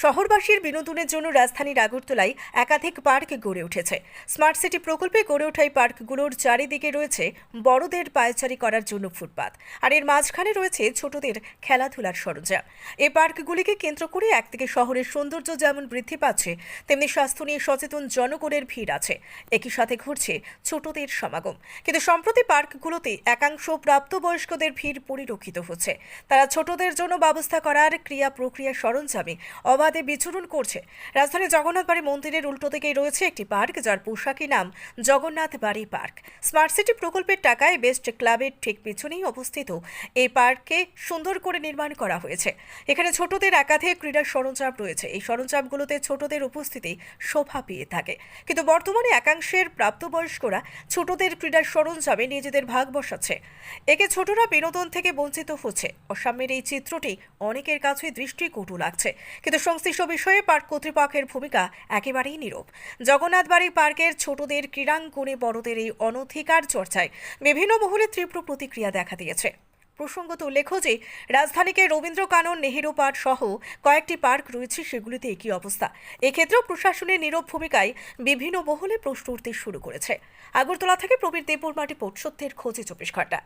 শহরবাসীর বিনোদনের জন্য রাজধানীর আগরতলায় একাধিক পার্ক গড়ে উঠেছে। স্মার্ট সিটি প্রকল্পে গড়ে ওঠা এই পার্কগুলোর চারিদিকে রয়েছে বড়দের পায়চারি করার জন্য ফুটপাত। আর এর মাঝখানে রয়েছে ছোটদের খেলাধুলার সরঞ্জাম। এই পার্কগুলিকে কেন্দ্র করে একদিকে শহরের সৌন্দর্য যেমন বৃদ্ধি পাচ্ছে, তেমনি স্বাস্থ্য নিয়ে সচেতন জনগণের ভিড় আছে। একই সাথে ঘুরছে ছোটদের সমাগম। কিন্তু সম্প্রতি পার্কগুলোতে একাংশ প্রাপ্তবয়স্কদের ভিড় পরিলক্ষিত হচ্ছে। তারা ছোটদের জন্য ব্যবস্থা করার ক্রিয়া প্রক্রিয়া সরঞ্জামে অবাধে বিচরণ করছে। রাজধানী জগন্নাথ বাড়ি মন্দিরের উল্টো দিকেই রয়েছে একটি পার্ক, যার পোশাকি নাম জগন্নাথ বাড়ি পার্ক। স্মার্ট সিটি প্রকল্পের টাকায় বেস্ট ক্লাবের ঠিক পিছনেই অবস্থিত এই পার্ককে সুন্দর করে নির্মাণ করা হয়েছে। এখানে ছোটদের একাধিক ক্রীড়া সরঞ্জাম রয়েছে। এই সরঞ্জামগুলোতে ছোটদের উপস্থিতি শোভা পেয়ে থাকে। কিন্তু বর্তমানে একাংশের প্রাপ্তবয়স্করা ছোটদের ক্রীড়ার সরঞ্জামে নিজেদের ভাগ বসাচ্ছে। একে ছোটরা বিনোদন থেকে বঞ্চিত হচ্ছে। অসাম্যের এই চিত্রটি অনেকের কাছে দৃষ্টিকটু লাগছে। কিন্তু সংশ্লিষ্ট বিষয়ে পার্ক কর্তৃপক্ষের ভূমিকা একেবারেই নীরব। জগন্নাথ বাড়ি পার্কের ছোটদের ক্রীড়াঙ্গনে বড়দের এই অনধিকার চর্চায় বিভিন্ন মহলে তীব্র প্রতিক্রিয়া দেখা দিয়েছে। প্রসঙ্গত উল্লেখ্য যে, রাজধানীকে রবীন্দ্র কানন, নেহেরু পার্ক সহ কয়েকটি পার্ক রয়েছে সেগুলিতে একই অবস্থা। এক্ষেত্রেও প্রশাসনের নীরব ভূমিকায় বিভিন্ন মহলে প্রশ্ন উঠতে শুরু করেছে। আগরতলা থেকে প্রবীর দেববর্মা রিপোর্ট, সত্যের খোঁজে চব্বিশ ঘণ্টা।